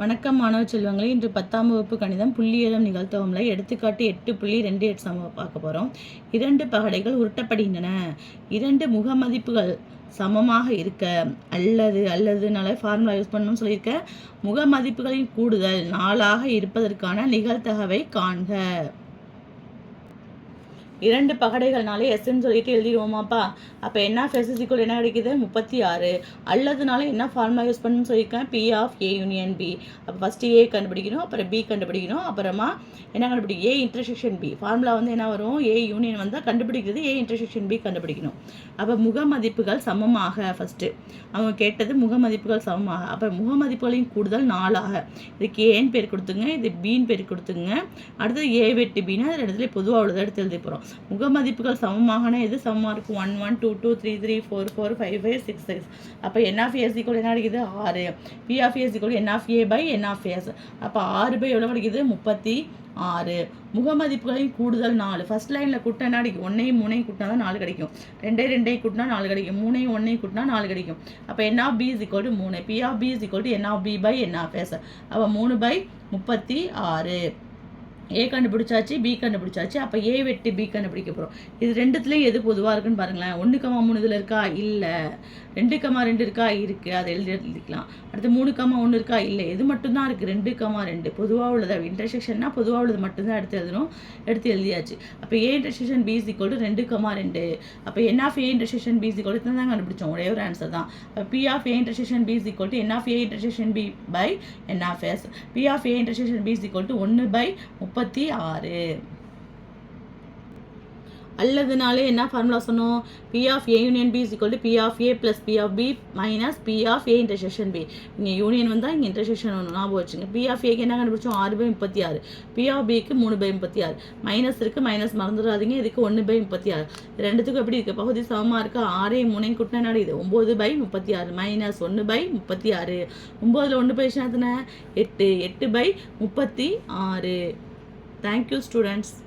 வணக்கம் மாணவ செல்வங்களே இன்று பத்தாம் வகுப்பு கணிதம் புள்ளியியலம் நிகழ்த்தவங்களை எடுத்துக்காட்டு எட்டு புள்ளி ரெண்டு எட்டு சம பார்க்க போகிறோம் இரண்டு பகடைகள் உருட்டப்படுகின்றன. இரண்டு முக மதிப்புகள் சமமாக இருக்க அல்லது அல்லதுனால ஃபார்முலா யூஸ் பண்ணணும்னு சொல்லியிருக்க முக மதிப்புகளின் கூடுதல் நாளாக இருப்பதற்கான நிகழ்த்தகவை காண்க. இரண்டு பகடைகள்னாலே எஸ்ன்னு சொல்லிட்டு எழுதிடுவோமாப்பா. அப்போ என்ன ஆஃப் எஸ் இக்குவல் என்ன கிடைக்குது? முப்பத்தி ஆறு. அல்லதுனால என்ன ஃபார்முலா யூஸ் பண்ணணும்னு சொல்லியிருக்கேன்? P of A union B அப்போ ஃபஸ்ட்டு ஏ கண்டுபிடிக்கணும் அப்புறம் பி கண்டுபிடிக்கணும் அப்புறமா என்ன கண்டுபிடிக்கும் ஏ இன்டர்செக்ஷன் பி ஃபார்முலா வந்து என்ன வரும்? ஏ யூனியன் வந்தால் கண்டுபிடிக்கிறது ஏ இன்டர்செக்ஷன் பி கண்டுபிடிக்கணும். அப்போ முக மதிப்புகள் சமமாக ஃபஸ்ட்டு அவங்க கேட்டது முக மதிப்புகள் சமமாக. அப்போ முக மதிப்புகளின் கூடுதல் நாளாக. இதுக்கு ஏன்னு பேர் கொடுத்துங்க இது பின்னு பேர் கொடுத்துங்க. அடுத்தது ஏ வெட்டு பின்னு அது இடத்துல பொதுவாக உள்ளதை எடுத்து எழுதி போகிறோம் முக மதிப்புகள் சமமாகனா எது சமமாக இருக்கும்? One one two two three three four four five five six six அப்போ என் ஆஃப் ஏஸ் ஈக்குவல் என்ன கிடைக்குது ஆறு. P of S equal n of A by n of S அப்போ ஆறு பை எவ்வளோ கிடைக்குது முப்பத்தி ஆறு. முகமதிப்புகளையும் கூடுதல் நாலு. ஃபர்ஸ்ட் லைனில் கூட்டினா என்ன கிடைக்கும் ஒன்றையும் மூணையும் கூட்டினா தான் நாலு கிடைக்கும். ரெண்டே ரெண்டையும் கூட்டினா நாலு கிடைக்கும். மூணையும் ஒன்றையும் கூட்டினா நாலு கிடைக்கும். அப்போ n of B is equal to மூணு. P of B is equal to n of B by n of S அப்போ மூணு பை முப்பத்தி ஆறு. ஏ கண்டுபிடிச்சாச்சு பி கண்டுபிடிச்சாச்சு அப்போ ஏ வெட்டு பி கண்டுபிடிக்க போகிறோம் இது ரெண்டுத்துலேயும் எது பொதுவாக இருக்குன்னு பாருங்களேன். ஒன்று கமா மூணு இதில் இருக்கா? இல்லை. ரெண்டு கமா ரெண்டு இருக்கா? இருக்குது அதை எழுதி எழுதிக்கலாம். அடுத்து மூணு கமா ஒன்று இருக்கா? இல்லை. எது மட்டும்தான் இருக்குது ரெண்டு கமா ரெண்டு. பொதுவாக உள்ளது? இன்டர்செக்ஷன்னா பொதுவாக உள்ளது மட்டும்தான் எடுத்து எழுதணும். எடுத்து எழுதியாச்சு. அப்போ A intersection B is equal to ரெண்டு கமா ரெண்டு. அப்போ n of A intersection B is equal to தான் கண்டுபிடிச்சோம். ஒரே ஒரு ஆன்சர் தான். அப்போ P of A intersection B is equal to n of A intersection B by n of S P of A intersection B is equal to ஒன்று by முப்பத்தி ஆறு. அல்லதுனாலே என்ன ஃபார்முலா சொன்னோம்? P of A union B is equal to P of A plus P of B minus P of A intersection B இங்கே union வந்தால் இங்கே intersection ஒன்று ஞாபகம் வச்சுங்க. பி ஆஃப் ஏக்கு என்ன கண்டுபிடிச்சோம்? ஆறு பை முப்பத்தி ஆறு. பி ஆஃப் பிக்கு மூணு பை முப்பத்தி ஆறு. மைனஸ் இருக்குது மைனஸ் மறந்துடாதீங்க. இதுக்கு ஒன்று பை முப்பத்தி ஆறு. ரெண்டுத்துக்கும் எப்படி இருக்குது பகுதி சமமாக இருக்கா? ஆறையும் மூணையும் கூட்டினா என்ன இது? ஒம்பது பை முப்பத்தி ஆறு. மைனஸ் ஒன்று பை முப்பத்தி ஆறு. ஒம்போதில் ஒன்று பை எத்தனை எட்டு. எட்டு பை முப்பத்தி ஆறு. Thank you students.